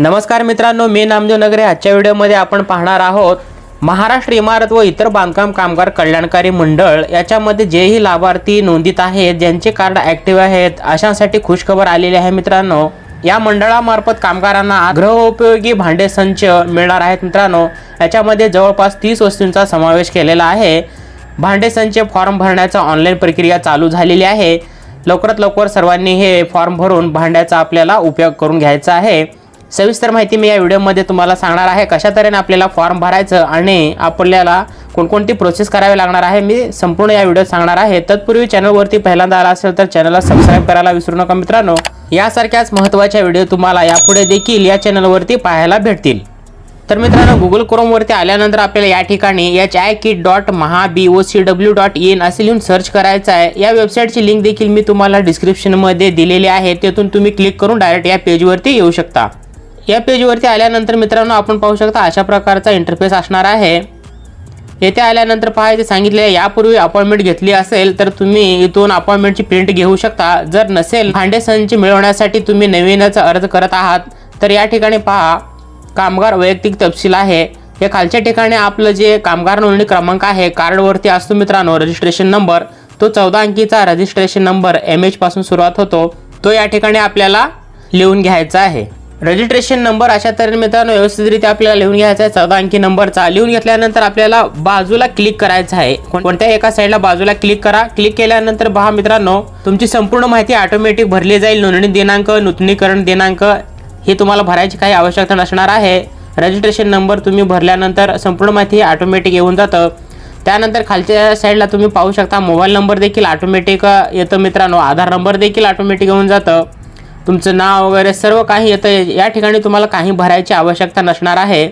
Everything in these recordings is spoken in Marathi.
नमस्कार मित्रांनो मी नामदेव नगरे. आजच्या व्हिडिओमध्ये आपण पाहणार आहोत महाराष्ट्र इमारत व इतर बांधकाम कामगार कल्याणकारी मंडळ याच्यामध्ये जेही लाभार्थी नोंदीत आहेत ज्यांचे कार्ड ॲक्टिव्ह आहेत अशांसाठी खुशखबर आलेली आहे मित्रांनो. या मंडळामार्फत कामगारांना गृहोपयोगी भांडे संच मिळणार आहेत मित्रांनो. याच्यामध्ये जवळपास तीस वस्तूंचा समावेश केलेला आहे. भांडे संच फॉर्म भरण्याचा ऑनलाईन प्रक्रिया चालू झालेली आहे. लवकरात लवकर सर्वांनी हे फॉर्म भरून भांड्याचा आपल्याला उपयोग करून घ्यायचा आहे. सविस्तर माहिती मी या व्हिडिओमध्ये तुम्हाला सांगणार आहे. कशा तऱ्हेने आपल्याला फॉर्म भरायचं आणि आपल्याला कोणकोणती प्रोसेस करावी लागणार आहे मी संपूर्ण या व्हिडिओत सांगणार आहे. तत्पूर्वी चॅनलवरती पहिल्यांदा आला असेल तर चॅनलला सबस्क्राईब करायला विसरू नका मित्रांनो. यासारख्याच महत्त्वाच्या व्हिडिओ तुम्हाला यापुढे देखील या चॅनलवरती पाहायला भेटतील. तर मित्रांनो गुगल क्रोमवरती आल्यानंतर आपल्याला या ठिकाणी H I kit dot Maha B O C W dot in असे लिहून सर्च करायचं आहे. या वेबसाईटची लिंक देखील मी तुम्हाला डिस्क्रिप्शनमध्ये दिलेली आहे. तेथून तुम्ही क्लिक करून डायरेक्ट या पेजवरती येऊ शकता. या पेजवरती आल्यानंतर मित्रांनो आपण पाहू शकता अशा प्रकारचा इंटरफेस असणार आहे. येथे आल्यानंतर पाहायचे सांगितले यापूर्वी अपॉइंटमेंट घेतली असेल तर तुम्ही इथून अपॉइंटमेंटची प्रिंट घेऊ शकता. जर नसेल फाउंडेशनची मिळवण्यासाठी तुम्ही नवीनच अर्ज करत आहात. तर या ठिकाणी पहा कामगार वैयक्तिक तपशील आहे. या खालच्या ठिकाणी आपलं जे कामगार नोंदणी क्रमांक आहे कार्डवरती असतो मित्रांनो रजिस्ट्रेशन नंबर तो चौदा अंकीचा रजिस्ट्रेशन नंबर एम एचपासून सुरुवात होतो. तो या ठिकाणी आपल्याला लिहून घ्यायचा आहे. रजिस्ट्रेशन नंबर अशा तऱ्हेने मित्रांनो व्यवस्थितरित्या आपल्याला लिहून घ्यायचा आहे. चौदा अंकी नंबरचा लिहून घेतल्यानंतर आपल्याला बाजूला क्लिक करायचं आहे. कोण- एका साईडला बाजूला क्लिक करा. क्लिक केल्यानंतर पहा मित्रांनो तुमची संपूर्ण माहिती ऑटोमॅटिक भरली जाईल. नोंदणी दिनांक नूतनीकरण दिनांक हे तुम्हाला भरायची काही आवश्यकता नसणार आहे. रजिस्ट्रेशन नंबर तुम्ही भरल्यानंतर संपूर्ण माहिती ऑटोमॅटिक येऊन जातं. त्यानंतर खालच्या साईडला तुम्ही पाहू शकता. मोबाईल नंबर देखील ऑटोमॅटिक येतं मित्रांनो. आधार नंबर देखील ऑटोमॅटिक येऊन जातं. तुमचं नाव वगैरे सर्व काही येतं. या ठिकाणी तुम्हाला काही भरायची आवश्यकता नसणार आहे.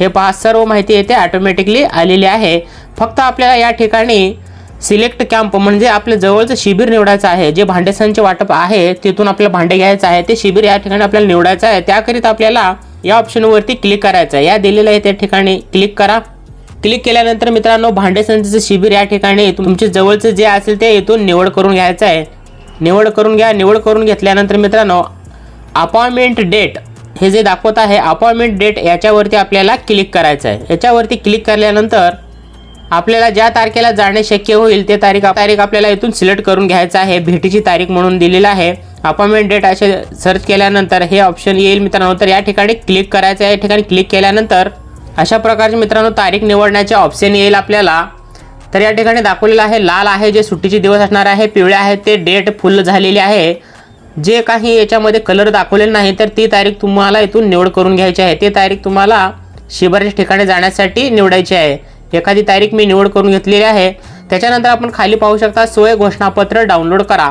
हे पहा सर्व माहिती येते ऑटोमॅटिकली आलेली आहे. फक्त आपल्याला या ठिकाणी सिलेक्ट कॅम्प म्हणजे आपलं जवळचं शिबिर निवडायचं आहे. जे भांडेसांचे वाटप आहे तिथून आपल्याला भांडे घ्यायचं आहे. ते शिबिर या ठिकाणी आपल्याला निवडायचं आहे. त्याकरिता आपल्याला या ऑप्शनवरती क्लिक करायचं आहे. या दिलेलं आहे त्या ठिकाणी क्लिक करा. क्लिक केल्यानंतर मित्रांनो भांडेसंचचं शिबिर या ठिकाणी तुमचे जवळचं जे असेल ते इथून निवड करून घ्यायचं आहे. निवड करून घ्या निवड करून घेतल्यानंतर मित्रांनो अपॉइंटमेंट डेट हे जे दाखवत आहे अपॉइंटमेंट डेट याच्यावरती आपल्याला क्लिक करायचं आहे. याच्यावरती क्लिक केल्यानंतर आपल्याला ज्या तारखेला जाणे शक्य होईल ते तारीख तारीख आपल्याला इथून सिलेक्ट करून घ्यायचं आहे. भेटीची तारीख म्हणून दिलेलं आहे. अपॉइंटमेंट डेट असे सर्च केल्यानंतर हे ऑप्शन येईल मित्रांनो. तर या ठिकाणी क्लिक करायचं आहे. या ठिकाणी क्लिक केल्यानंतर अशा प्रकारचे मित्रांनो तारीख निवडण्याचे ऑप्शन येईल आपल्याला. तर या ठिकाणी दाखवलेलं आहे लाल आहे जे सुट्टीचे दिवस असणार आहे पिवळे आहे ते डेट फुल झालेली आहे. जे काही याच्यामध्ये कलर दाखवलेले नाही तर ती तारीख तुम्हाला इथून निवड करून घ्यायची आहे. ती तारीख तुम्हाला शिबिराच्या ठिकाणी जाण्यासाठी निवडायची आहे. एखादी तारीख मी निवड करून घेतलेली आहे. त्याच्यानंतर आपण खाली पाहू शकता सोय घोषणापत्र डाउनलोड करा.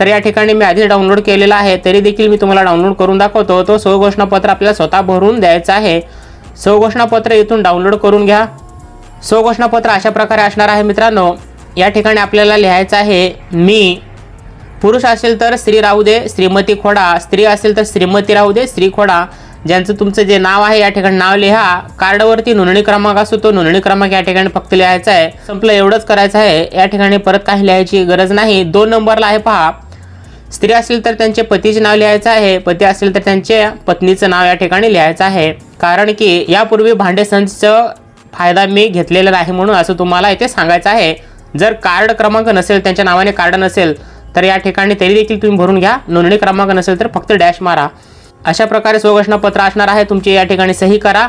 तर या ठिकाणी मी आधीच डाउनलोड केलेलं आहे तरी देखील मी तुम्हाला डाउनलोड करून दाखवतो. तो सोय घोषणापत्र आपल्याला स्वतः भरून द्यायचं आहे. सोय घोषणापत्र इथून डाउनलोड करून घ्या. सो घोषणापत्र अशा प्रकारे असणार आहे मित्रांनो. या ठिकाणी आपल्याला लिहायचं आहे मी पुरुष असेल तर स्त्री राहू दे श्रीमती खोडा. स्त्री असेल तर श्रीमती राहू दे स्त्री खोडा. ज्यांचं तुमचं जे नाव आहे या ठिकाणी नाव लिहा. कार्डवरती नोंदणी क्रमांक असतो तो नोंदणी क्रमांक या ठिकाणी फक्त लिहायचा आहे. संपलं एवढंच करायचं आहे. या ठिकाणी परत काही लिहायची गरज नाही. दोन नंबरला आहे पहा. स्त्री असेल तर त्यांचे पतीचे नाव लिहायचं आहे. पती असेल तर त्यांचे पत्नीचं नाव या ठिकाणी लिहायचं आहे. कारण की यापूर्वी भांडे संचचं फायदा मी घेतलेला नाही म्हणून असं तुम्हाला इथे सांगायचं आहे. जर कार्ड क्रमांक नसेल त्यांच्या नावाने कार्ड नसेल तर या ठिकाणी तरी देखील तुम्ही भरून घ्या. नोंदणी क्रमांक नसेल तर फक्त डॅश मारा. अशा प्रकारे स्वघोषणापत्र असणार आहे. तुमची या ठिकाणी सही करा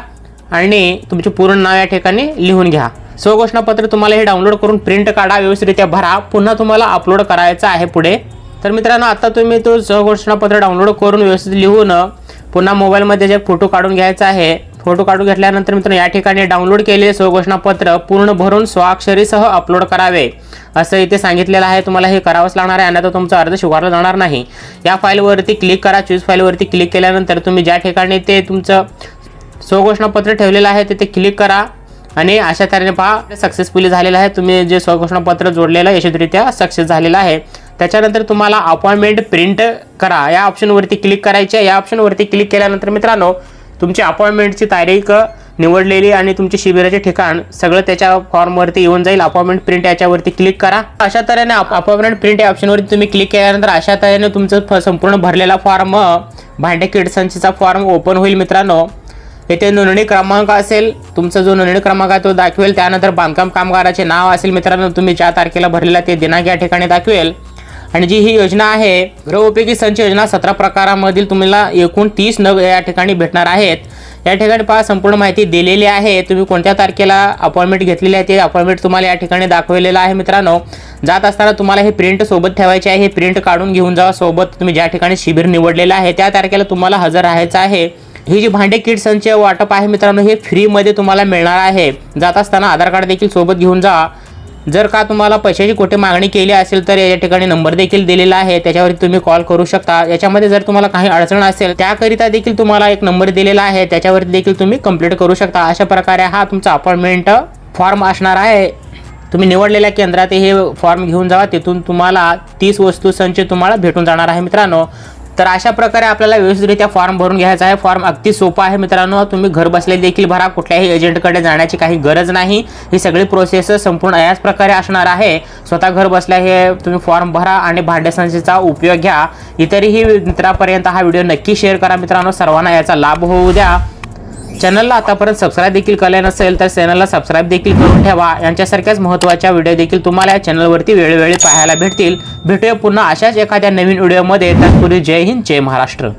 आणि तुमचे पूर्ण नाव या ठिकाणी लिहून घ्या. स्वघोषणापत्र तुम्हाला हे डाउनलोड करून प्रिंट काढा व्यवस्थितरित्या भरा. पुन्हा तुम्हाला अपलोड करायचं आहे पुढे. तर मित्रांनो आता तुम्ही तो स्वघोषणापत्र डाउनलोड करून व्यवस्थित लिहून पुन्हा मोबाईलमध्ये जे फोटो काढून घ्यायचा आहे फोटो काढून घेतल्यानंतर मित्रांनो या ठिकाणी डाउनलोड केलेले स्वघोषणापत्र पूर्ण भरून स्वाक्षरीसह अपलोड करावे. असं इथे सांगितलेलं आहे. तुम्हाला हे करावंच लागणार आहे अन्यथा तुमचा अर्ज स्वीकारला जाणार नाही. या फाईलवरती क्लिक करा. चूज फाईलवरती क्लिक केल्यानंतर तुम्ही ज्या ठिकाणी ते तुमचं स्वघोषणापत्र ठेवलेलं आहे तिथे क्लिक करा. आणि अशा तऱ्हेने पहा सक्सेसफुली झालेलं आहे. तुम्ही जे स्वघोषणापत्र जोडलेलं यशस्वीरित्या सक्सेस झालेलं आहे. त्याच्यानंतर तुम्हाला अपॉइंटमेंट प्रिंट करा. या ऑप्शनवरती क्लिक करायचे या ऑप्शनवरती क्लिक केल्यानंतर मित्रांनो तुमची अपॉइंटमेंटची तारीख निवडलेली आणि तुमचे शिबिराचे ठिकाण सगळं त्याच्या फॉर्मवरती येऊन जाईल. अपॉइंटमेंट प्रिंट याच्यावरती क्लिक करा. अशा तऱ्हेने अपॉइंटमेंट प्रिंट या ऑप्शनवरती तुम्ही क्लिक केल्यानंतर अशा तऱ्हेने तुमचं फ- संपूर्ण भरलेला फॉर्म भांडे किडसनचा फॉर्म ओपन होईल मित्रांनो. येथे नोंदणी क्रमांक असेल. तुमचा जो नोंदणी क्रमांक आहे तो दाखवेल. त्यानंतर बांधकाम कामगाराचे नाव असेल मित्रांनो. तुम्ही ज्या तारखेला भरलेला ते दिनांक या ठिकाणी दाखवेल. आणि जी ही योजना आहे गृहोपयोगी संच योजना सतरा प्रकारामधील तुम्हाला एकूण तीस नग या ठिकाणी भेटणार आहेत. या ठिकाणी पहा संपूर्ण माहिती दिलेली आहे. तुम्ही कोणत्या तारखेला अपॉइंटमेंट घेतलेली आहे ते अपॉइंटमेंट तुम्हाला या ठिकाणी दाखवलेलं आहे मित्रांनो. जात असताना तुम्हाला हे प्रिंट सोबत ठेवायचे आहे. हे प्रिंट काढून घेऊन जावा सोबत तुम्ही ज्या ठिकाणी शिबिर निवडलेलं आहे त्या तारखेला तुम्हाला हजर राहायचं आहे. ही जी भांडे किट संच वाटप आहे मित्रांनो हे फ्रीमध्ये तुम्हाला मिळणार आहे. जात असताना आधार कार्ड देखील सोबत घेऊन जा. जर का तुम्हाला पैशाची कुठे मागणी केली असेल तर या ठिकाणी नंबर देखील दिलेला आहे. त्याच्यावरती तुम्ही कॉल करू शकता. याच्यामध्ये जर तुम्हाला काही अडचण असेल त्याकरिता देखील तुम्हाला एक नंबर दिलेला आहे. त्याच्यावरती देखील तुम्ही कंप्लीट करू शकता. अशा प्रकारे हा तुमचा अपॉइंटमेंट फॉर्म असणार आहे. तुम्ही निवडलेल्या केंद्रात हे फॉर्म घेऊन जावा. तिथून तुम्हाला तीस वस्तू संच तुम्हाला भेटून जाणार आहे मित्रांनो. तर अशा प्रकारे आपल्याला व्यवस्थितरित्या फॉर्म भरून घ्यायचा आहे. फॉर्म अगदी सोपा आहे मित्रांनो. तुम्ही घर बसले देखील भरा. कुठल्याही एजंटकडे जाण्याची काही गरज नाही. ही सगळी प्रोसेस संपूर्ण याच प्रकारे असणार आहे. स्वतः घर बसल्या हे तुम्ही फॉर्म भरा आणि भांडेसंस्थेचा उपयोग घ्या. इतरही मित्रापर्यंत हा व्हिडिओ नक्की शेअर करा मित्रांनो. सर्वांना याचा लाभ होऊ द्या. चॅनलला आतापर्यंत सबस्क्राईब देखील केले नसेल तर चॅनलला सबस्क्राईब देखील करून ठेवा. यांच्यासारख्याच महत्त्वाच्या व्हिडिओ देखील तुम्हाला या चॅनलवरती वेळोवेळी पाहायला भेटतील. भेटूया पुन्हा अशाच एखाद्या नवीन व्हिडिओमध्ये. तत्पूर्वी जय हिंद जय महाराष्ट्र.